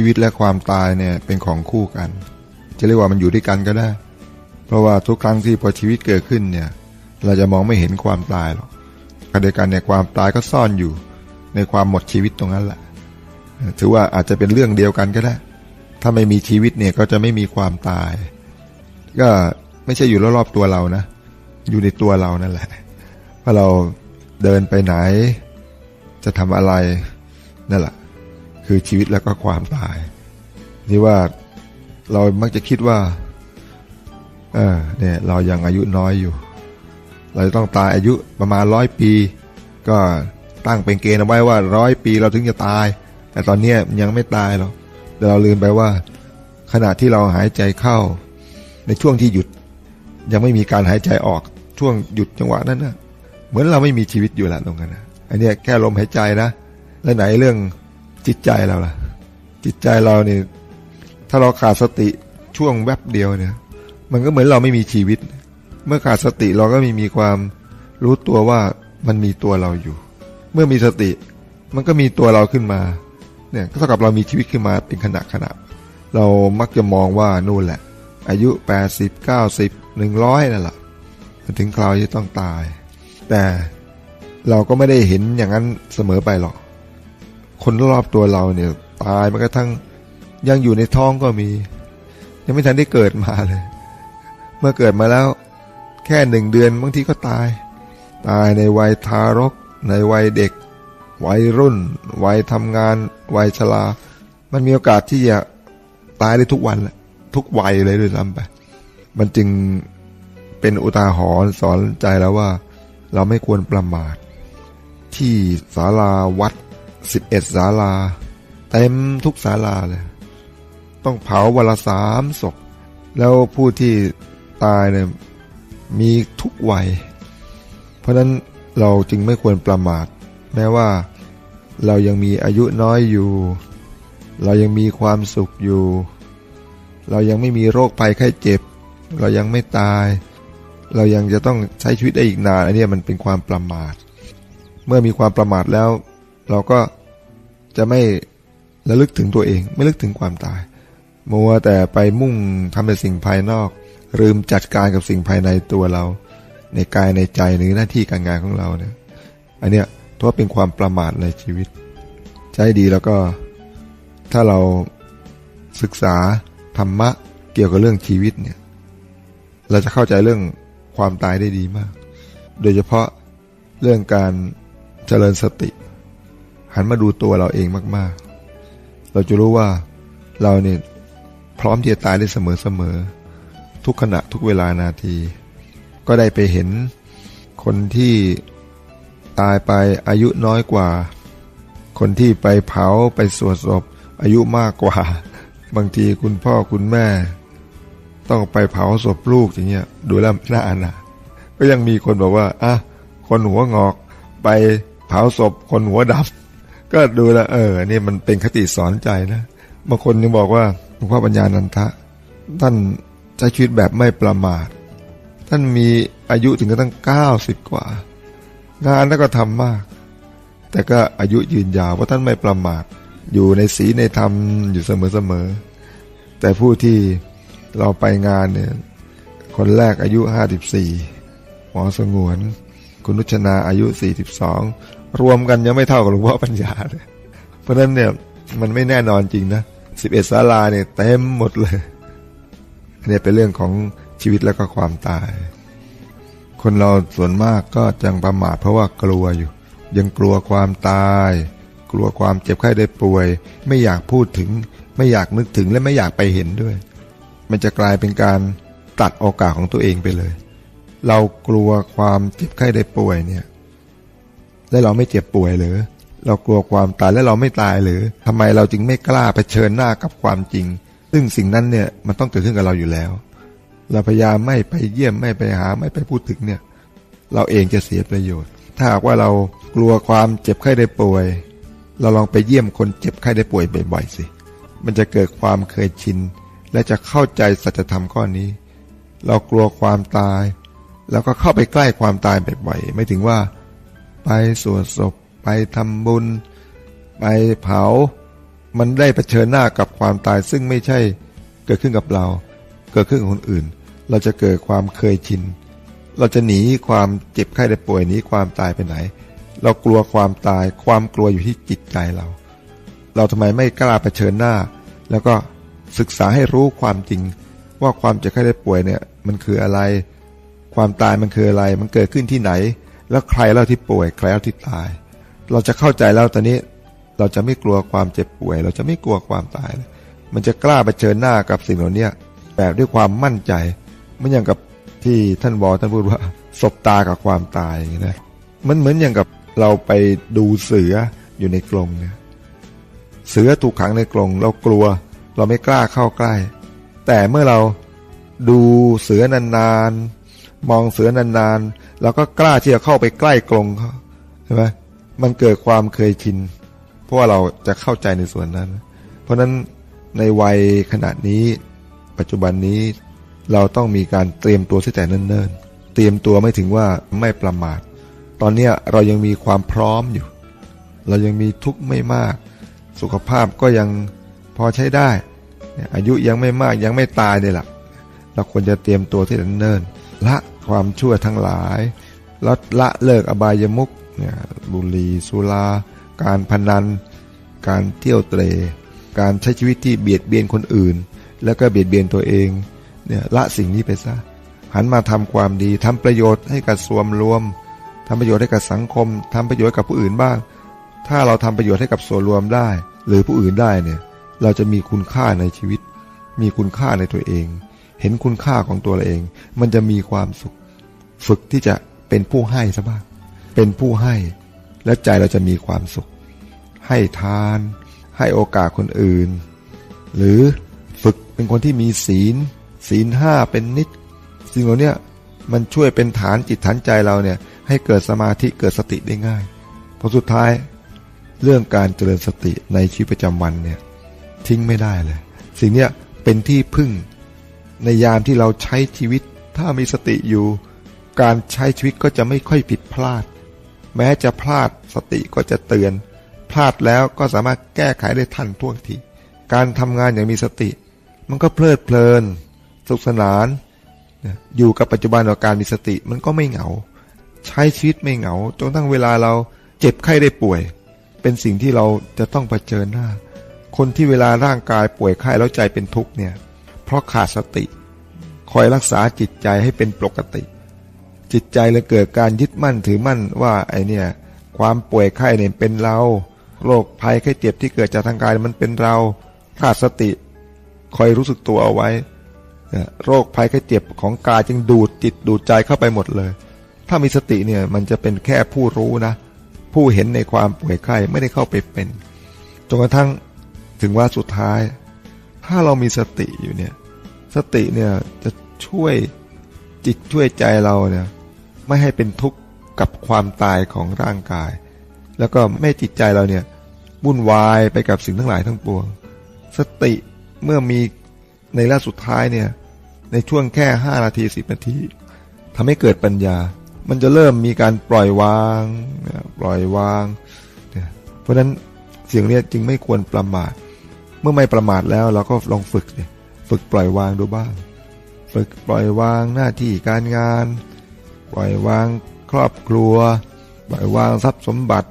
ชีวิตและความตายเนี่ยเป็นของคู่กัน จะเรียกว่ามันอยู่ด้วยกันก็ได้ เพราะว่าทุกครั้งที่พอชีวิตเกิดขึ้นเนี่ย เราจะมองไม่เห็นความตายหรอกขณะเดียวกันเนี่ยความตายก็ซ่อนอยู่ในความหมดชีวิตตรงนั้นแหละ ถือว่าอาจจะเป็นเรื่องเดียวกันก็ได้ ถ้าไม่มีชีวิตเนี่ยก็จะไม่มีความตาย ก็ไม่ใช่อยู่รอบๆตัวเรานะ อยู่ในตัวเรานั่นแหละว่าเราเดินไปไหน จะทำอะไรนั่นแหละ คือชีวิตแล้วก็ความตายที่ว่าเรามักจะคิดว่าเออเนี่ยเรายังอายุน้อยอยู่ เราจะต้องตายอายุประมาณร้อยปี ก็ตั้งเป็นเกณฑ์เอาไว้ว่าร้อยปีเราถึงจะตาย แต่ตอนนี้ยังไม่ตายหรอกแต่เราลืมไปว่า ขณะที่เราหายใจเข้า ในช่วงที่หยุดยังไม่มีการหายใจออกช่วงหยุดจังหวะนั้นนะเหมือนเราไม่มีชีวิตอยู่แล้วตรงนั้นนะอันนี้แค่ลมหายใจนะ แล้วไหนเรื่อง จิตใจเราล่ะ จิตใจเราเนี่ยถ้าเราขาดสติช่วงแวบเดียวเนี่ย มันก็เหมือนเราไม่มีชีวิต เมื่อขาดสติเราก็ไม่มีความรู้ตัวว่ามันมีตัวเราอยู่ เมื่อมีสติ มันก็มีตัวเราขึ้นมา เนี่ยก็เท่ากับเรามีชีวิตขึ้นมาเป็นขณะขณะเรามักจะมองว่านู่นแหละ อายุ 80 90 100นั่นแหละมันถึงคราวที่ต้องตาย แต่เราก็ไม่ได้เห็นอย่างนั้นเสมอไปหรอก คนรอบตัวเราเนี่ย ตายมันกระทั่งยังอยู่ในท้องก็มี ยังไม่ทันได้เกิดมาเลย เมื่อเกิดมาแล้ว แค่หนึ่งเดือนบางทีก็ตาย ตายในวัยทารก ในวัยเด็ก วัยรุ่น วัยทำงาน วัยชรามันมีโอกาสที่จะตายได้ทุกวันแหละทุกวัยเลยด้วยซ้ำไป มันจึงเป็นอุทาหรณ์สอนใจแล้วว่า เราไม่ควรประมาท ที่ศาลาวัด สิบเอ็ดศาลา เต็มทุกศาลาเลย ต้องเผาวันละสามศพ แล้วผู้ที่ตายเนี่ยมีทุกวัย เพราะนั้นเราจึงไม่ควรประมาท แม้ว่าเรายังมีอายุน้อยอยู่ เรายังมีความสุขอยู่ เรายังไม่มีโรคภัยไข้เจ็บ เรายังไม่ตาย เรายังจะต้องใช้ชีวิตได้อีกนานอันนี้มันเป็นความประมาท เมื่อมีความประมาทแล้ว เราก็จะไม่ระลึกถึงตัวเอง ไม่ลึกถึงความตาย มัวแต่ไปมุ่งทำในสิ่งภายนอก ลืมจัดการกับสิ่งภายในตัวเรา ในกายในใจหรือหน้าที่การงานของเราเนี่ย อันเนี้ยถือว่าเป็นความประมาทในชีวิตใช้ดีแล้วก็ถ้าเราศึกษาธรรมะเกี่ยวกับเรื่องชีวิตเนี่ย เราจะเข้าใจเรื่องความตายได้ดีมาก โดยเฉพาะเรื่องการเจริญสติ หันมาดูตัวเราเองมาก ๆ เราจะรู้ว่าเราเนี่ยพร้อมที่จะตายได้เสมอๆทุกขณะทุกเวลานาที ก็ได้ไปเห็นคนที่ตายไปอายุน้อยกว่า คนที่ไปเผาไปสวดศพอายุมากกว่า บางทีคุณพ่อคุณแม่ ต้องไปเผาศพลูกอย่างเงี้ยดูแล้วน่าอนาก็ยังมีคนบอกว่าอะคนหัวงอกไปเผาศพคนหัวดำ ก็ดูแลวเออนี่มันเป็นคติสอนใจนะบางคนยังบอกว่าหลวงพ่อปัญญานันทะ ท่านใช้ชีวิตแบบไม่ประมาท ท่านมีอายุถึงกระทั่งเก้าสิบกว่า งานแล้วก็ทำมาก แต่ก็อายุยืนยาวเพราะท่านไม่ประมาท อยู่ในศีลในธรรมอยู่เสมอๆแต่ผู้ที่เราไปงานเนี่ยคนแรกอายุห้าสิบสี่หมอสงวน คุณนุชนาอายุสี่สิบสอง รวมกันยังไม่เท่ากับหลวงพ่อปัญญาเลย เพราะฉะนั้นเนี่ยมันไม่แน่นอนจริงนะสิบเอ็ดศาลาเนี่ยเต็มหมดเลยเนี่ยเป็นเรื่องของชีวิตแล้วก็ความตาย คนเราส่วนมากก็จังประมาทเพราะว่ากลัวอยู่ ยังกลัวความตาย กลัวความเจ็บไข้ได้ป่วย ไม่อยากพูดถึง ไม่อยากนึกถึงและไม่อยากไปเห็นด้วย มันจะกลายเป็นการตัดโอกาสของตัวเองไปเลย เรากลัวความเจ็บไข้ได้ป่วยเนี่ย และเราไม่เจ็บป่วยหรือ เรากลัวความตายและเราไม่ตายหรือทำไมเราจึงไม่กล้าเผชิญหน้ากับความจริง ซึ่งสิ่งนั้นเนี่ยมันต้องเกิดขึ้นกับเราอยู่แล้ว เราพยายามไม่ไปเยี่ยมไม่ไปหาไม่ไปพูดถึงเนี่ย เราเองจะเสียประโยชน์ ถ้าหากว่าเรากลัวความเจ็บไข้ได้ป่วย เราลองไปเยี่ยมคนเจ็บไข้ได้ป่วยบ่อยๆสิมันจะเกิดความเคยชิน และจะเข้าใจสัจธรรมข้อนี้ เรากลัวความตาย แล้วก็เข้าไปใกล้ความตายบ่อยๆไม่ถึงว่า ไปสวดศพ ไปทำบุญ ไปเผา มันได้เผชิญหน้ากับความตายซึ่งไม่ใช่เกิดขึ้นกับเรา เกิดขึ้นกับคนอื่น เราจะเกิดความเคยชิน เราจะหนีความเจ็บไข้ได้ป่วยหนีความตายไปไหน เรากลัวความตายความกลัวอยู่ที่จิตใจเรา เราทำไมไม่กล้าเผชิญหน้า แล้วก็ศึกษาให้รู้ความจริง ว่าความเจ็บไข้ได้ป่วยเนี่ยมันคืออะไร ความตายมันคืออะไร มันเกิดขึ้นที่ไหน แล้วใครเล่าที่ป่วยใครเล่าที่ตาย เราจะเข้าใจแล้วตอนนี้ เราจะไม่กลัวความเจ็บป่วย เราจะไม่กลัวความตายเลยมันจะกล้าเผชิญหน้ากับสิ่งเหล่านี้แบบด้วยความมั่นใจไม่อย่างกับที่ท่านบอกท่านพูดว่าสบตากับความตายอย่างนี้นะมันเหมือนอย่างกับเราไปดูเสืออยู่ในกรงเนี่ยเสือถูกขังในกรงเรากลัว เราไม่กล้าเข้าใกล้ แต่เมื่อเราดูเสือนานๆมองเสือนานๆ เราก็กล้าที่จะเข้าไปใกล้กรงเขาใช่ไหมมันเกิดความเคยชิน เพราะว่าเราจะเข้าใจในส่วนนั้น เพราะฉะนั้นในวัยขณะนี้ปัจจุบันนี้เราต้องมีการเตรียมตัวตั้งแต่เนิ่นๆ เตรียมตัวไม่ถึงว่าไม่ประมาท ตอนนี้เรายังมีความพร้อมอยู่ เรายังมีทุกข์ไม่มาก สุขภาพก็ยังพอใช้ได้ อายุยังไม่มากยังไม่ตายเลยล่ะ เราควรจะเตรียมตัวที่เนิ่นๆละ ความชั่วทั้งหลายลดละเลิกอบายมุกเนี่ยบุหรี่สุรา การพนัน การเที่ยวเตร การใช้ชีวิตที่เบียดเบียนคนอื่น แล้วก็เบียดเบียนตัวเองเนี่ยละสิ่งนี้ไปซะหันมาทำความดีทำประโยชน์ให้กับส่วนรวมทำประโยชน์ให้กับสังคมทำประโยชน์กับผู้อื่นบ้าง ถ้าเราทำประโยชน์ให้กับส่วนรวมได้ หรือผู้อื่นได้เนี่ยเราจะมีคุณค่าในชีวิต มีคุณค่าในตัวเอง เห็นคุณค่าของตัวเราเอง มันจะมีความสุข ฝึกที่จะเป็นผู้ให้ซะบ้าง เป็นผู้ให้ และใจเราจะมีความสุข ให้ทาน ให้โอกาสคนอื่น หรือฝึกเป็นคนที่มีศีล ศีลห้าเป็นนิด สิ่งเหล่านี้มันช่วยเป็นฐานจิตฐานใจเราเนี่ย ให้เกิดสมาธิเกิดสติได้ง่ายพอสุดท้ายเรื่องการเจริญสติในชีวิตประจำวันเนี่ยทิ้งไม่ได้เลย สิ่งนี้เป็นที่พึ่ง ในยามที่เราใช้ชีวิต ถ้ามีสติอยู่ การใช้ชีวิตก็จะไม่ค่อยผิดพลาด แม้จะพลาดสติก็จะเตือน พลาดแล้วก็สามารถแก้ไขได้ทันท่วงทีการทำงานอย่างมีสติ มันก็เพลิดเพลิน สุขสนาน อยู่กับปัจจุบันกับการมีสติมันก็ไม่เหงา ใช้ชีวิตไม่เหงาจนทั้งเวลาเราเจ็บไข้ได้ป่วย เป็นสิ่งที่เราจะต้องเผชิญหน้า คนที่เวลาร่างกายป่วยไข้แล้วใจเป็นทุกข์เนี่ย เพราะขาดสติ คอยรักษาจิตใจให้เป็นปกติ จิตใจเลยเกิดการยึดมั่นถือมั่นว่าไอเนี่ย ความป่วยไข้เนี่ยเป็นเราโรคภัยไข้เจ็บที่เกิดจากทางกายมันเป็นเราขาดสติ คอยรู้สึกตัวเอาไว้โรคภัยไข้เจ็บของกายจึงดูดจิตดูดใจเข้าไปหมดเลย ถ้ามีสติเนี่ยมันจะเป็นแค่ผู้รู้นะ ผู้เห็นในความป่วยไข้ไม่ได้เข้าไปเป็นจนกระทั่งถึงว่าสุดท้าย ถ้าเรามีสติอยู่เนี่ย สติเนี่ยจะช่วยจิตช่วยใจเราเนี่ยไม่ให้เป็นทุกข์กับความตายของร่างกาย แล้วก็ไม่จิตใจเราเนี่ยวุ่นวายไปกับสิ่งทั้งหลายทั้งปวง สติเมื่อมีในระสุดท้ายเนี่ยในช่วงแค่ห้านาทีสิบนาทีทำให้เกิดปัญญา มันจะเริ่มมีการปล่อยวางปล่อยวาง เพราะฉะนั้นเสียงเนี้ยจึงไม่ควรประมาท เมื่อไม่ประมาทแล้วเราก็ลองฝึกเนี่ย ฝึกปล่อยวางดูบ้าง ฝึกปล่อยวางหน้าที่การงาน ปล่อยวางครอบครัว ปล่อยวางทรัพย์สมบัติ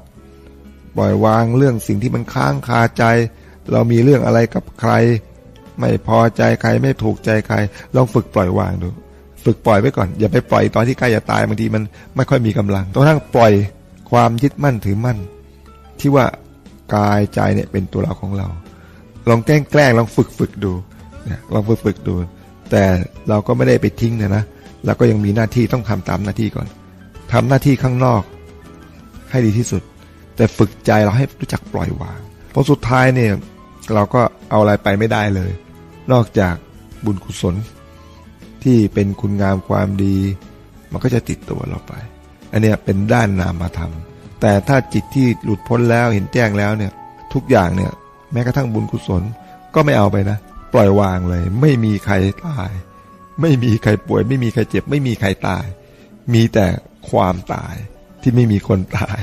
ปล่อยวางเรื่องสิ่งที่มันค้างคาใจ เรามีเรื่องอะไรกับใคร ไม่พอใจใครไม่ถูกใจใคร ลองฝึกปล่อยวางดู ฝึกปล่อยไว้ก่อน อย่าไปปล่อยตอนที่ใกล้จะตายบางทีมันไม่ค่อยมีกำลังต้องทั้งปล่อยความยึดมั่นถือมั่น ที่ว่ากายใจเนี่ยเป็นตัวเราของเรา ลองแกล้งแกล้งลองฝึกฝึกดู นี่ยลองฝึกฝึกดู แต่เราก็ไม่ได้ไปทิ้งนะนะเราก็ยังมีหน้าที่ต้องทำตามหน้าที่ก่อนทำหน้าที่ข้างนอก ให้ดีที่สุด แต่ฝึกใจเราให้รู้จักปล่อยวางเพราะสุดท้ายเนี่ยเราก็เอาอะไรไปไม่ได้เลย นอกจากบุญกุศล ที่เป็นคุณงามความดี มันก็จะติดตัวเราไป อันเนี้ยเป็นด้านนามธรรมแต่ถ้าจิตที่หลุดพ้นแล้วเห็นแจ้งแล้วเนี่ย ทุกอย่างเนี่ย แม้กระทั่งบุญกุศลก็ไม่เอาไปนะ ปล่อยวางเลย ไม่มีใครตาย ไม่มีใครป่วย ไม่มีใครเจ็บ ไม่มีใครตาย มีแต่ความตายที่ไม่มีคนตาย